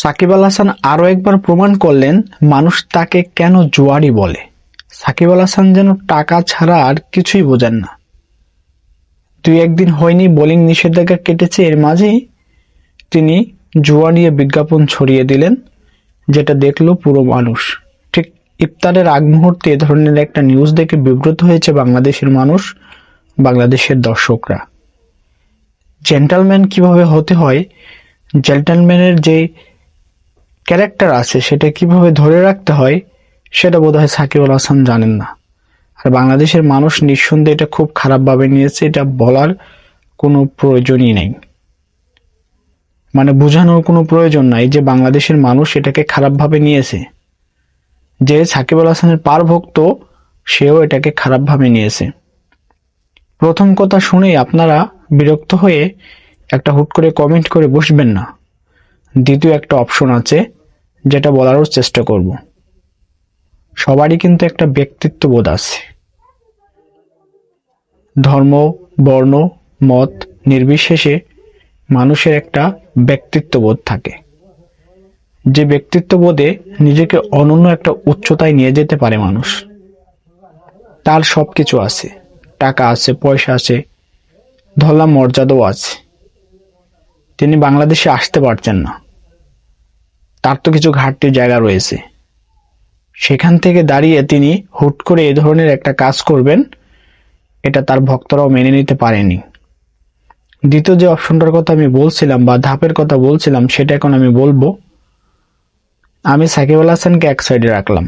সাকিব আল হাসান আরও একবার প্রমাণ করলেন, মানুষ তাকে কেন জুয়ারি বলে? সাকিব আল হাসান যেন টাকা ছাড়া আর কিছুই বোঝেন না। দুই একদিন হয়নি বোলিং নিষেধাজ্ঞা কেটেছে, এর মাঝেই তিনি জুয়া বিজ্ঞাপন ছড়িয়ে দিলেন, যেটা দেখল পুরো মানুষ। ঠিক ইফতারের আগ মুহূর্তে এ ধরনের একটা নিউজ দেখে বিব্রত হয়েছে বাংলাদেশের মানুষ, বাংলাদেশের দর্শকরা। জেন্টালম্যান কীভাবে হতে হয়? জেন্টালম্যানের যে ক্যারেক্টার আছে, সেটা কীভাবে ধরে রাখতে হয়, সেটা বোধহয় সাকিব আল হাসান জানেন না। আর বাংলাদেশের মানুষ নিঃসন্দেহে এটা খুব খারাপভাবে নিয়েছে, এটা বলার কোনো প্রয়োজনই নেই। মানে বোঝানোর কোনো প্রয়োজন নাই যে বাংলাদেশের মানুষ এটাকে খারাপভাবে নিয়েছে। যে সাকিব আল হাসানের পার ভক্ত সেও এটাকে খারাপভাবে নিয়েছে। প্রথম কথা শুনেই আপনারা বিরক্ত হয়ে একটা হুট করে কমেন্ট করে বসবেন না। দ্বিতীয় একটা অপশন আছে যেটা বলারও চেষ্টা করব। সবারই কিন্তু একটা ব্যক্তিত্ব বোধ আছে। ধর্ম, বর্ণ, মত নির্বিশেষে মানুষের একটা ব্যক্তিত্ব বোধ থাকে। যে ব্যক্তিত্ব বোধে নিজেকে অনন্য একটা উচ্চতায় নিয়ে যেতে পারে মানুষ, তার সব কিছু আছে। টাকা আছে, পয়সা আছে ধরলাম মর্যাদাও আছে। তিনি বাংলাদেশে আসতে পারছেন না। তার তো কিছু ঘাটতির জায়গা রয়েছে। সেখান থেকে দাঁড়িয়ে তিনি হুট করে এ ধরনের একটা কাজ করবেন, এটা তার ভক্তরাও মেনে নিতে পারেনি। দ্বিতীয় যে অপশনটার কথা আমি বলছিলাম বা ধাপের কথা বলছিলাম, সেটা এখন আমি বলব। আমি সাকিব আল হাসানকে এক সাইডে রাখলাম।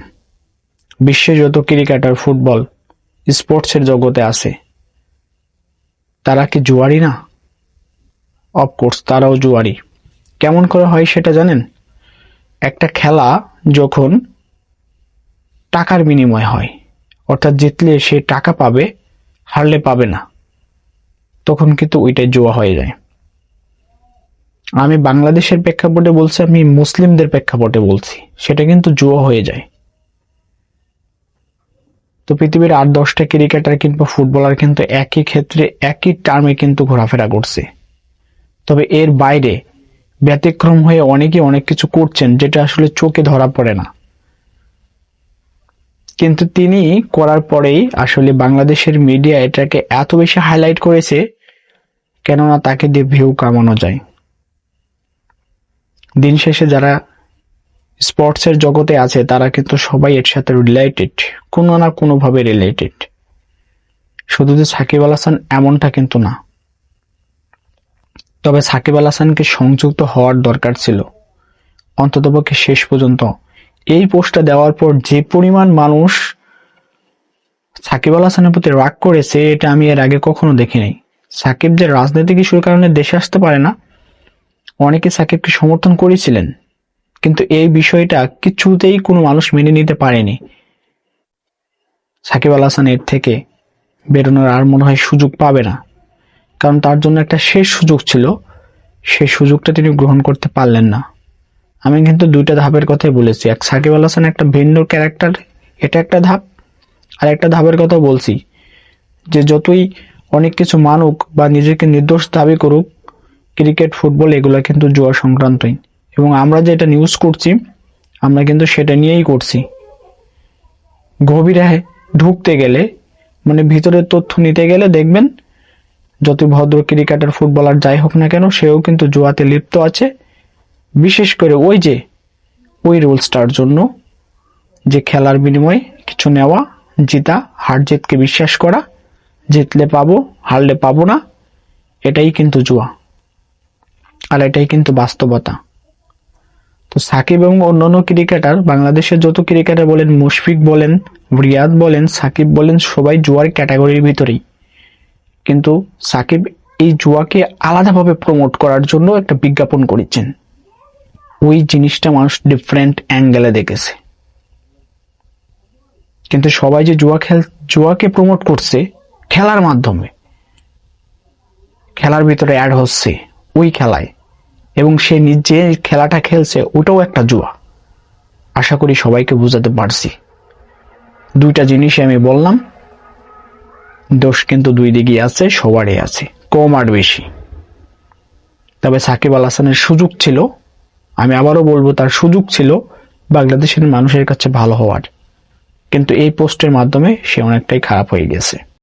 বিশ্বে যত ক্রিকেটার ফুটবল, স্পোর্টসের জগতে আছে, তারা কি জুয়ারি না? অফকোর্স, তারাও জুয়ারি। কেমন করে হয় সেটা জানেন? একটা খেলা যখন টাকার বিনিময় হয়, অর্থাৎ জিতলে সে টাকা পাবে, হারলে পাবে না, তখন কিন্তু ওইটাই জুয়া হয়ে যায়। আমি বাংলাদেশের প্রেক্ষাপটে বলছি, আমি মুসলিমদের প্রেক্ষাপটে বলছি, সেটা কিন্তু জুয়া হয়ে যায়। তো পৃথিবীর আট, দশটা ক্রিকেটার কিংবা ফুটবলার কিন্তু একই ক্ষেত্রে একই টার্মে কিন্তু ঘোরাফেরা করছে। তবে এর বাইরে ব্যতিক্রম হয়ে অনেকে অনেক কিছু করছেন, যেটা আসলে চোখে ধরা পড়ে না। কিন্তু তিনি করার পরেই আসলে বাংলাদেশের মিডিয়া এটাকে এত বেশি হাইলাইট করেছে, কেননা তাকে দিয়ে ভিউ কামানো যায়। দিন শেষে যারা স্পোর্টসের জগতে আছে, তারা কিন্তু সবাই এর সাথে রিলেটেড কোনো না কোনোভাবে রিলেটেড শুধু যে সাকিব আল হাসান এমনটা কিন্তু না। তবে সাকিব আল হাসানকে সংযুক্ত হওয়ার দরকার ছিল। অন্ততপক্ষে শেষ পর্যন্ত। এই পোস্টটা দেওয়ার পর যে পরিমাণ মানুষ সাকিব আল হাসানের প্রতি রাগ করেছে, এটা আমি এর আগে কখনো দেখিনি। সাকিব যে রাজনৈতিক ইস্যুর কারণে দেশে আসতে পারে না, অনেকে সাকিবকে সমর্থন করেছিলেন। কিন্তু এই বিষয়টা কিছুতেই কোনো মানুষ মেনে নিতে পারেনি। সাকিব আল হাসান এর থেকে বেরোনোর আর মনে হয় সুযোগ পাবে না। কারণ তার জন্য একটা শেষ সুযোগ ছিল। সেই সুযোগটা তিনি গ্রহণ করতে পারলেন না। আমি কিন্তু দুইটা ধাপের কথাই বলেছি। এক সাকিব আল হাসান, একটা ভিন্ন ক্যারেক্টার এটা একটা ধাপ। আর একটা ধাপের কথা বলছি যে যতই অনেক কিছু মানুক বা নিজেকে নির্দোষ দাবি করুক, ক্রিকেট, ফুটবল এগুলো কিন্তু জুয়া সংক্রান্তই। এবং আমরা যেটা নিউজ করছি, আমরা কিন্তু সেটা নিয়েই করছি। গভীরে ঢুকতে গেলে মানে ভিতরের তথ্য নিতে গেলে দেখবেন যত ভদ্র ক্রিকেটার, ফুটবলার যাই হোক না কেন, সেও কিন্তু জুয়াতে লিপ্ত আছে। বিশেষ করে ওই যে, ওই রুলসটার জন্য যে খেলার বিনিময়ে কিছু নেওয়া, জিতা, হার জিতকে বিশ্বাস করা, জিতলে পাবো, হারলে পাবো না, এটাই কিন্তু জুয়া। আর এটাই কিন্তু বাস্তবতা। তো সাকিব এবং অন্যান্য ক্রিকেটার, বাংলাদেশের যত ক্রিকেটার বলেন, মুশফিক বলেন, রিয়াদ বলেন, সাকিব বলেন, সবাই জুয়ার ক্যাটাগরির ভিতরেই। কিন্তু সাকিব এই জুয়াকে আলাদাভাবে প্রমোট করার জন্য একটা বিজ্ঞাপন করেছেন। ওই জিনিসটা মানুষ ডিফারেন্ট অ্যাঙ্গেলে দেখেছে। কিন্তু সবাই যে জুয়া খেল, জুয়াকে প্রমোট করছে খেলার মাধ্যমে। খেলার ভিতরে অ্যাড হচ্ছে ওই খেলায়। এবং সে নিজে খেলাটা খেলছে, ওটাও একটা জুয়া। আশা করি সবাইকে বুঝাতে পারছি। দুইটা জিনিসই আমি বললাম। দোষ কিন্তু দুই দিকেই আছে, সবারই আছে, কম আর বেশি। তবে সাকিব আল হাসানের সুযোগ ছিল, আমি আবারও বলব তার সুযোগ ছিল, বাংলাদেশের মানুষের কাছে ভালো হওয়ার। কিন্তু এই পোস্টের মাধ্যমে সে অনেকটাই খারাপ হয়ে গেছে।